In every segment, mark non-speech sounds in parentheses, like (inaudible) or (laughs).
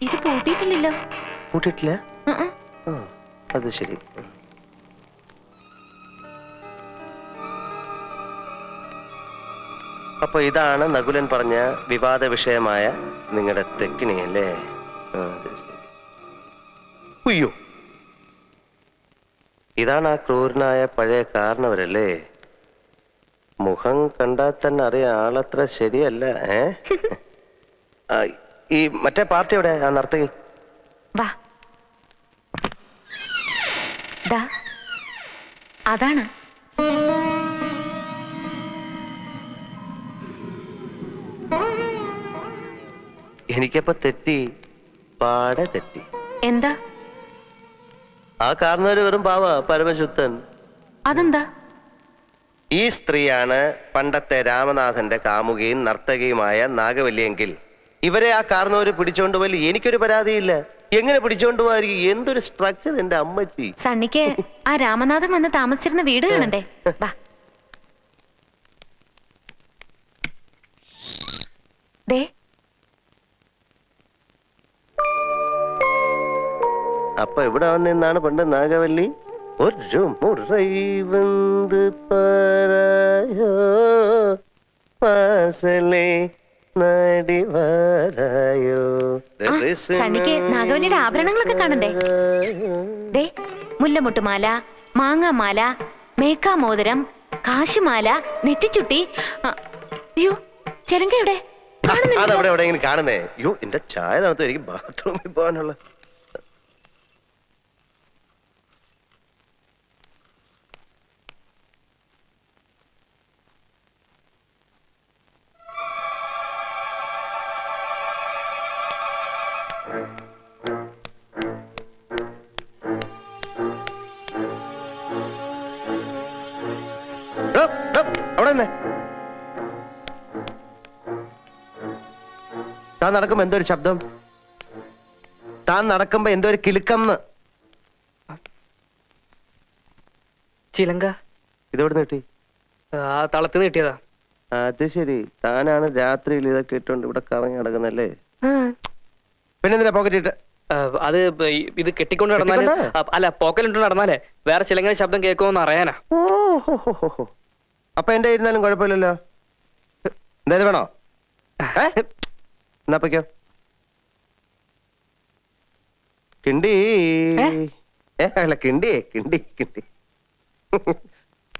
ഇത് പൂട്ടിയിട്ടില്ലല്ലോ. ആ അത് ശരി. അപ്പൊ ഇതാണ് നകുലൻ പറഞ്ഞ വിവാദ വിഷയമായ നിങ്ങളുടെ തെക്കിനി അല്ലേ. ഉയ്യോ ഇതാണ് ആ ക്രൂരനായ പഴയ കാരണവരല്ലേ? മുഖം കണ്ടാൽ തന്നെ അറിയാം ആളത്ര ശരിയല്ല ഏ? (laughs) ആ, ഈ മറ്റേ പാർട്ടി എവിടെ? ആ നർത്തകി വാ. ദാ. അതാണ്. എനിക്കപ്പോ തെറ്റി പാടെ തെറ്റി. എന്താ? ആ കാരണവര് വെറും പാവ പരമശുദ്ധൻ. അതെന്താ? ഈ സ്ത്രീയാണ് പണ്ടത്തെ രാമനാഥന്റെ കാമുകയും നർത്തകിയുമായ നാഗവല്ലിയെങ്കിൽ ഇവരെ ആ കാരണവര് പിടിച്ചോണ്ട് പോയി എനിക്കൊരു പരാതിയില്ല. എങ്ങനെ പിടിച്ചോണ്ട് പോവായിരിക്കും എന്തൊരു സ്ട്രക്ചർ എന്റെ അമ്മച്ചി. സണ്ണിക്ക് ആ രാമനാഥൻ വന്ന് താമസിച്ചിരുന്ന വീട് കാണണ്ടേ വാ. ദേ. അപ്പൊ എവിടെ വന്നാണ് പണ്ട് നാഗവല്ലി? ഒരു മുറൈ വന്ന് പാരായോ. പാസലേ സണ്ണിക്ക് നാഗവല്ലിയുടെ ആഭരണങ്ങളൊക്കെ കാണണ്ടേ? ദേ മുല്ലമുട്ടുമാല മാങ്ങാമാല മേക്കാമോതിരം കാശുമാല നെറ്റിച്ചുട്ടി അയ്യോ ചെലങ്കയുടെ അതവിടെ എവിടെയെങ്കിലും കാണുന്നേ? അയ്യോ എന്റെ ചായ തണുത്തു എനിക്ക് ബാത്റൂമിൽ പോകാനുള്ള താൻ നടക്കുമ്പോ എന്തോ ഒരു ശബ്ദം? താൻ നടക്കുമ്പോ എന്തോ ഒരു കിലുക്കം ചിലങ്ക. ഇതെവിടെ കിട്ടി? ആ തളത്തിന് കിട്ടിയതാ. അത് ശരി. താനാണ് രാത്രിയിൽ ഇതൊക്കെ ഇട്ടുകൊണ്ട് ഇവിടെ കറങ്ങി നടക്കുന്നല്ലേ പിന്നെ എന്തിനാ പോക്കറ്റ് ഇട്ട്? അത് ഇത് കെട്ടിക്കൊണ്ട് നടന്നാൽ അല്ല പോക്കലിട്ട് നടന്നാലേ വേറെ ചിലങ്ങനെ ശബ്ദം കേൾക്കുമെന്ന് അറിയാനാ. അപ്പൊ എന്റെ ഇരുന്നാലും കുഴപ്പമില്ലല്ലോ. എന്തായാലും വേണോ? എന്നാ പൊയ്ക്കോ. കിണ്ടി. ഏ? അല്ല കിണ്ടി കിണ്ടി കിണ്ടി.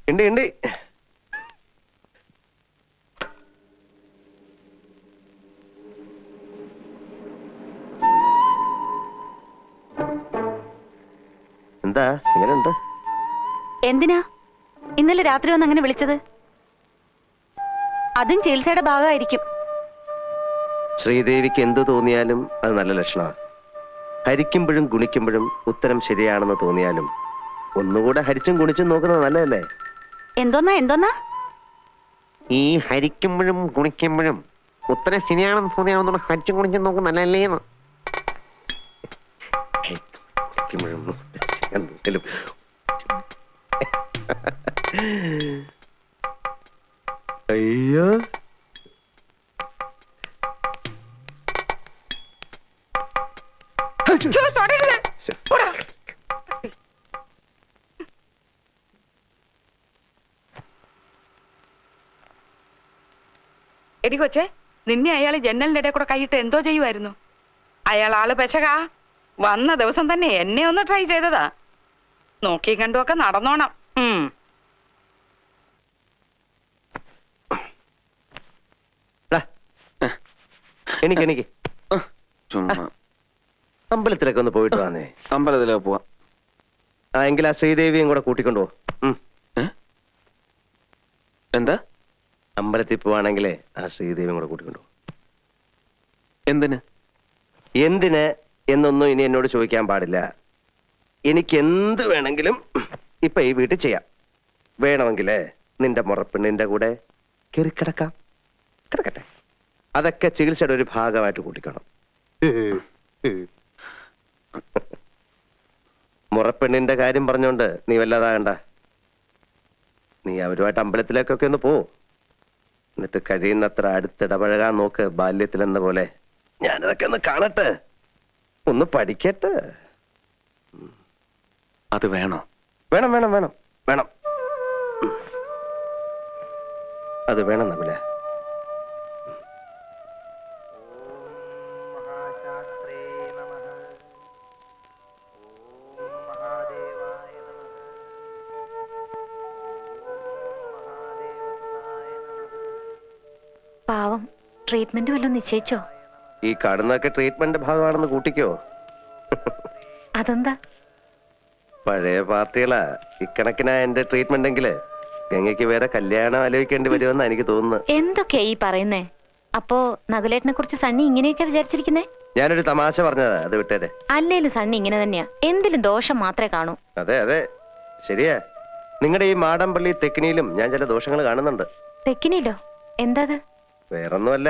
കിണ്ടി കിണ്ടി. എന്താ എങ്ങനെയുണ്ട്? എന്തിനാ? ഇന്നലെ രാത്രി വന്ന് അങ്ങനെ വിളിച്ചത്? അതും ചികിത്സയുടെ ഭാഗമായിരിക്കും. ശ്രീദേവിക്ക് എന്തു തോന്നിയാലും അത് നല്ല ലക്ഷണമാണ് ഹരിക്കുമ്പോഴും ഗുണിക്കുമ്പോഴും ഉത്തരം ശരിയാണെന്ന് തോന്നിയാലും ഒന്നുകൂടെ ഹരിച്ചും ഗുണിച്ചും നോക്കുന്നത് നല്ലതല്ലേ? എന്തോന്നാ എന്തോന്നാ? ഈ ഹരിക്കുമ്പോഴും ഗുണിക്കുമ്പോഴും ഉത്തരം ശരിയാണെന്ന് തോന്നിയാണെന്നുള്ള ഹരിച്ചും ഗുണിച്ചും നോക്കുന്നത് നല്ലതല്ലേ എന്ന്. ഹരിക്കുമ്പോഴും എന്തെങ്കിലും അയ്യോ. എടി കൊച്ചെ. നിന്നെ അയാൾ ജനലിന്റെ ഇടയിൽ കൂടെ കൈയിട്ട് എന്തോ ചെയ്യുമായിരുന്നു അയാൾ ആൾ പെശകാ. വന്ന ദിവസം തന്നെ എന്നെ ഒന്ന് ട്രൈ ചെയ്തതാ. നോക്കി കണ്ടുമൊക്കെ നടന്നോണം. എനിക്ക് എനിക്ക് ചുമ്മാ. അമ്പലത്തിലൊക്കെ ഒന്ന് പോയിട്ട് വന്നേ. അമ്പലത്തിലൊക്കെ പോവാം. ആ എങ്കിൽ ആ ശ്രീദേവിയും കൂടെ കൂട്ടിക്കൊണ്ടു പോ ഉം. എന്താ അമ്പലത്തിൽ പോവാണെങ്കിലേ ആ ശ്രീദേവിയും കൂടെ കൂട്ടിക്കൊണ്ടു. എന്തിന്? എന്തിന് എന്നൊന്നും ഇനി എന്നോട് ചോദിക്കാൻ പാടില്ല. എനിക്ക് എന്ത് വേണമെങ്കിലും ഇപ്പൊ ഈ വീട്ടിൽ ചെയ്യാം. വേണമെങ്കിലേ നിന്റെ മുറപ്പെണ്ണിന്റെ കൂടെ കയറി കിടക്കാം. കിടക്കട്ടെ. അതൊക്കെ ചികിത്സയുടെ ഒരു ഭാഗമായിട്ട് കൂട്ടിക്കണം. മുറപ്പെണ്ണിന്റെ കാര്യം പറഞ്ഞോണ്ട് നീ വല്ലാതാകണ്ട. നീ അവരുമായിട്ട് അമ്പലത്തിലേക്കൊക്കെ ഒന്ന് പോ. എന്നിട്ട് കഴിയുന്നത്ര അടുത്തിടപഴകാൻ നോക്ക് ബാല്യത്തിലെന്ന പോലെ ഞാനിതൊക്കെ ഒന്ന് കാണട്ടെ. ഒന്ന് പഠിക്കട്ടെ. അത് വേണോ? വേണം വേണം വേണം. വേണം. അത് വേണം നകുല പാവം ട്രീറ്റ്മെന്റ് വല്ലതും നിശ്ചയിച്ചോ? ഈ കടന്നൊക്കെ ട്രീറ്റ്മെന്റ് ഭാഗമാണെന്ന് കൂട്ടിക്കോ. അതെന്താ? പഴയ പാർട്ടികളാ. ഇക്കണക്കിനാ എന്റെ ട്രീറ്റ്മെന്റ് എങ്കിൽ ഗംഗയ്ക്ക് വേറെ കല്യാണം ആലോചിക്കേണ്ടി വരുമെന്ന് എനിക്ക് തോന്നുന്നു എന്തൊക്കെയാ ഈ പറയുന്നേ? അപ്പോ നകുലേട്ടനെ കുറിച്ച് സണ്ണി ഇങ്ങനെയൊക്കെ വിചാരിച്ചിരിക്കുന്നേ? ഞാനൊരു തമാശ പറഞ്ഞതാ അത് വിട്ടേരെ. അല്ലേലും സണ്ണി ഇങ്ങനെ തന്നെയാ. എന്തിലും ദോഷം മാത്രമേ കാണൂ. അതെ അതെ. ശരിയാ. നിങ്ങളുടെ ഈ മാടമ്പള്ളി തെക്കിനിയിലും ഞാൻ ചില ദോഷങ്ങൾ കാണുന്നുണ്ട്. തെക്കിനിയിലോ? എന്താത്? വേറൊന്നുമല്ല.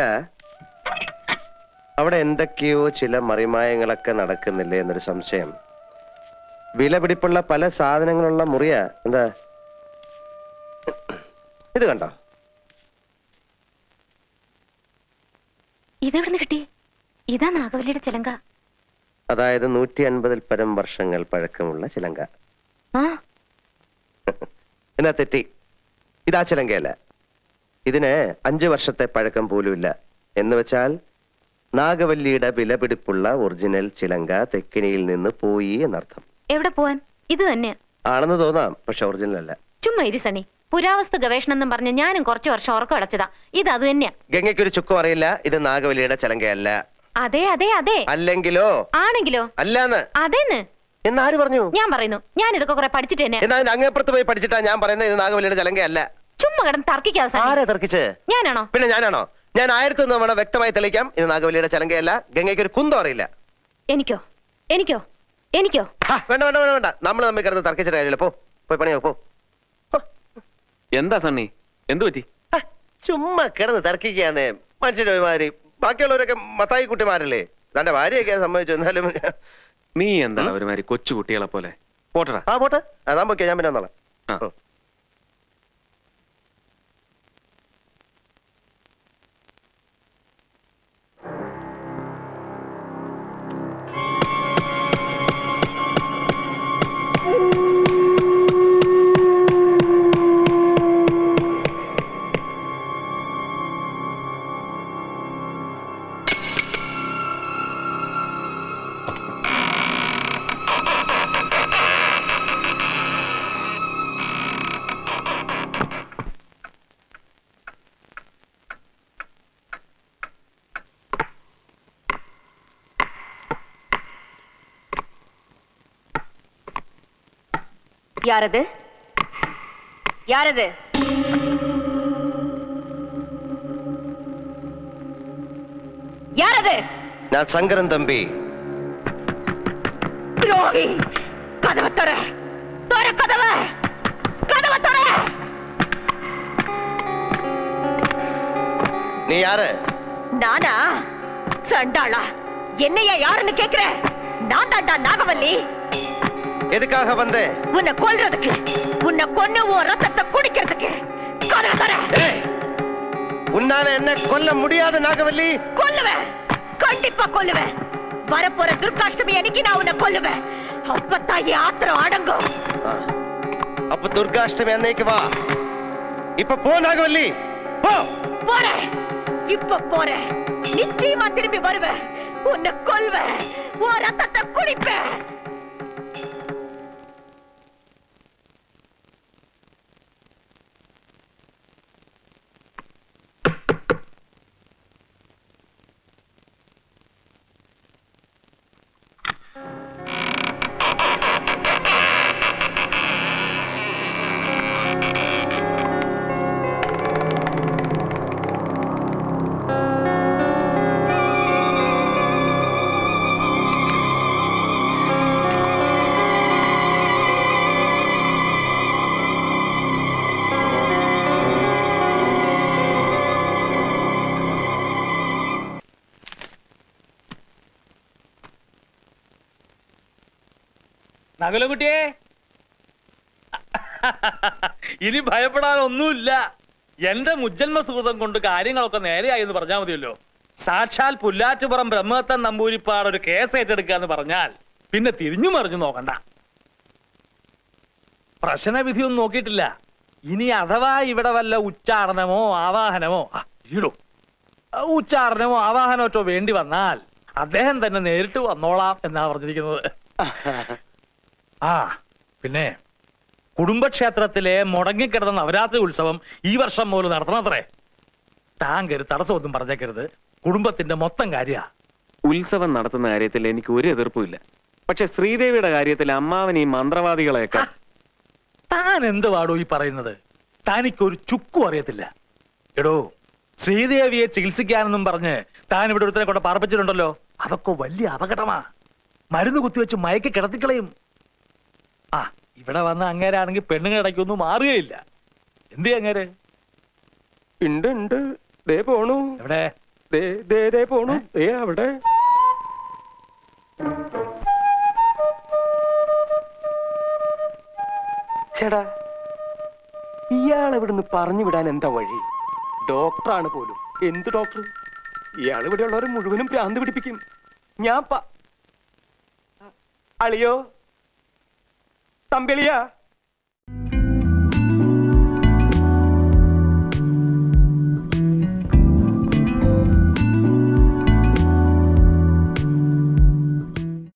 അവിടെ എന്തൊക്കെയോ ചില മറിമായങ്ങളൊക്കെ നടക്കുന്നില്ലേ എന്നൊരു സംശയം. വില പിടിപ്പുള്ള പല സാധനങ്ങളുള്ള മുറിയ. എന്താ? ഇത് കണ്ടോ? ഇതെവിടുന്ന് കിട്ടി? ഇതാ നാഗവല്ലിയുടെ ചിലങ്ക. അതായത് നൂറ്റി അൻപതിൽ പരം വർഷങ്ങൾ പഴക്കമുള്ള ചിലങ്ക. എന്നാ തെറ്റി. ഇതാ ചിലങ്കയല്ല. ഇതിന് അഞ്ചു വർഷത്തെ പഴക്കം പോലുമില്ല. എന്ന് വെച്ചാൽ നാഗവല്ലിയുടെ വിലപിടിപ്പുള്ള ഒറിജിനൽ ചിലങ്ക തെക്കിനിയിൽ നിന്ന് പോയി എന്നർത്ഥം. എവിടെ പോവാൻ? ഇത് തന്നെ. ആണെന്ന് തോന്നാം പക്ഷെ ഒറിജിനൽ അല്ല. ചുമ്മാ ഇരി സണി പുരാവസ്തു ഗവേഷണം എന്നും പറഞ്ഞ് ഞാനും കുറച്ചു വർഷം ഉറക്കം അടച്ചതാ. ഇത് അത് തന്നെയാ. ഗംഗയ്ക്കൊരു ചുക്കും അറിയില്ല ഇത് നാഗവല്ലിയുടെ ചിലങ്കയല്ല. അതെ അതെ അതെ. അല്ലെങ്കിലോ? ആണെങ്കിലോ? അല്ലാന്ന്. അതേന്ന്? എന്നാര് പറഞ്ഞു? ഞാൻ പറയുന്നു. ഞാൻ ഇതൊക്കെ കുറെ പഠിച്ചിട്ട് തന്നെ. അങ്ങേപ്പുറത്ത് പോയി പഠിച്ചിട്ടാ ഞാൻ പറയുന്നത് ഇത് നാഗവല്ലിയുടെ ചിലങ്കയല്ല. ചുമ്മാ കിടന്ന് തർക്കിക്കാതെ സണ്ണി ആരാ തർക്കിച്ച്? ഞാനാണോ? പിന്നെ ഞാനാണോ? ഞാൻ ആയിരത്തി ഒന്ന് തവണ വ്യക്തമായി തെളിയിക്കാം. ഇത് നാഗവല്ലിയുടെ ചലങ്കയല്ല. ഗംഗയ്ക്ക് ഒരു കുന്തം അറിയില്ല. എനിക്കോ? എനിക്കോ? എനിക്കോ? വേണ്ട വേണ്ട വേണ്ട വേണ്ട. നമ്മൾ തമ്മിൽ കിടന്ന് തർക്കിച്ചിട്ട് കാര്യമില്ല. പോ പോയി പണിയോ പോ. എന്താ സണ്ണി? എന്തു പറ്റി? ചുമ്മാ കിടന്ന് തർക്കിക്കാന്നേ മനുഷ്യന്റെ ഒരുമാതിരി. ബാക്കിയുള്ളവരൊക്കെ മത്തായി കുട്ടിമാരല്ലേ? തന്റെ ഭാര്യയൊക്കെ സംഭവിച്ചു എന്നാലും നീ എന്താ ഒരുമാതിരി കൊച്ചു കുട്ടികളെ പോലെ? പോട്ടടാ. ആ പോട്ടെ. അതാ പൊക്കെ ഞാൻ പിന്നെ വന്നോളാം. யாரது? யாரது? யாரது? நான் சங்கரன் தம்பி. துரோகி கதவை தர தர கதவ. கதவை தர நீ யாரு? நானா? சண்டாளா. என்னையா யாருன்னு கேக்குற? நான் தாண்டா நாகவல்லி. எதுக்காக வந்த? உன்னை கொல்றதுக்கு உன்னை கொன்னு உன் ரத்தத்தை குடிக்கிறதுக்கு. உன்னால என்ன கொல்ல முடியாது நாகவல்லி. கொல்லுவேன். கண்டிப்பா கொல்லுவேன். வரப்போற துர்காஷ்டமி அன்னைக்கு நான் உன்னை கொல்லுவேன். அப்பத்தான் ஆத்திரம் அடங்கும். அப்ப துர்காஷ்டமி அன்னைக்கு வா. இப்ப போ நாகவல்லி. போ. போறேன். இப்ப போறேன். நிச்சயமா திரும்பி வருவேன். உன்னை கொல்வேன். உன் ரத்தத்தை குடிப்பேன். നകുലകുട്ടിയെ ഇനി ഭയപ്പെടാനൊന്നുമില്ല. എന്റെ മുജ്ജന്മ സുഹൃതം കൊണ്ട് കാര്യങ്ങളൊക്കെ നേരെയായി എന്ന് പറഞ്ഞാൽ മതിയല്ലോ. സാക്ഷാൽ പുല്ലാറ്റുപുറം ബ്രഹ്മത്തൻ നമ്പൂരിപ്പാട് ഒരു കേസ് ഏറ്റെടുക്കുക എന്ന് പറഞ്ഞാൽ പിന്നെ തിരിഞ്ഞു മറിഞ്ഞു നോക്കണ്ട. പ്രശ്നവിധിയൊന്നും നോക്കിയിട്ടില്ല. ഇനി അഥവാ ഇവിടെ വല്ല ഉച്ചാരണമോ ആവാഹനമോ ഈടോ. ഉച്ചാരണമോ ആവാഹനമോ വേണ്ടി വന്നാൽ അദ്ദേഹം തന്നെ നേരിട്ട് വന്നോളാം എന്നാ പറഞ്ഞിരിക്കുന്നത്. ആ പിന്നെ കുടുംബക്ഷേത്രത്തിലെ മുടങ്ങിക്കിടന്ന നവരാത്രി ഉത്സവം ഈ വർഷം മുതൽ നടത്തണത്രേ താങ്കര് തടസ്സമൊന്നും പറഞ്ഞേക്കരുത്. കുടുംബത്തിന്റെ മൊത്തം കാര്യ. ഉത്സവം നടത്തുന്ന കാര്യത്തിൽ എനിക്ക് ഒരു എതിർപ്പുമില്ല പക്ഷെ ശ്രീദേവിയുടെ കാര്യത്തിൽ അമ്മാവൻ ഈ മന്ത്രവാദികളെയൊക്കെ താൻ എന്ത് പാടോ ഈ പറയുന്നത്? താനിക്കൊരു ചുക്കും അറിയത്തില്ല. എടോ ശ്രീദേവിയെ ചികിത്സിക്കാനെന്നും പറഞ്ഞ് താൻ ഇവിടെ ഒരുത്തനെ കൊണ്ട് പാർപ്പിച്ചിട്ടുണ്ടല്ലോ. അതൊക്കെ വലിയ അപകടമാ. മരുന്ന് കുത്തിവെച്ച് മയക്കി കിടത്തിക്കളയും. ആ ഇവിടെ വന്ന അങ്ങേരാണെങ്കിൽ പെണ്ണുങ്ങൾ ഇടയ്ക്കൊന്നും മാറുകയില്ല. എന്ത് അങ്ങേര്? ഉണ്ട് ഉണ്ട്. ദേ പോണു. എവിടെ? ദേ ദേ ദേ പോണു. ദേ അവിടെ. ചേടാ ഇയാൾ ഇവിടുന്ന് പറഞ്ഞു വിടാൻ എന്താ വഴി? ഡോക്ടറാണ് പോലും. എന്ത് ഡോക്ടർ? ഇയാൾ ഇവിടെ ഉള്ളവരെ മുഴുവനും പ്രാന്ത് പിടിപ്പിക്കും. ഞാൻ അളിയോ தம்பிலியா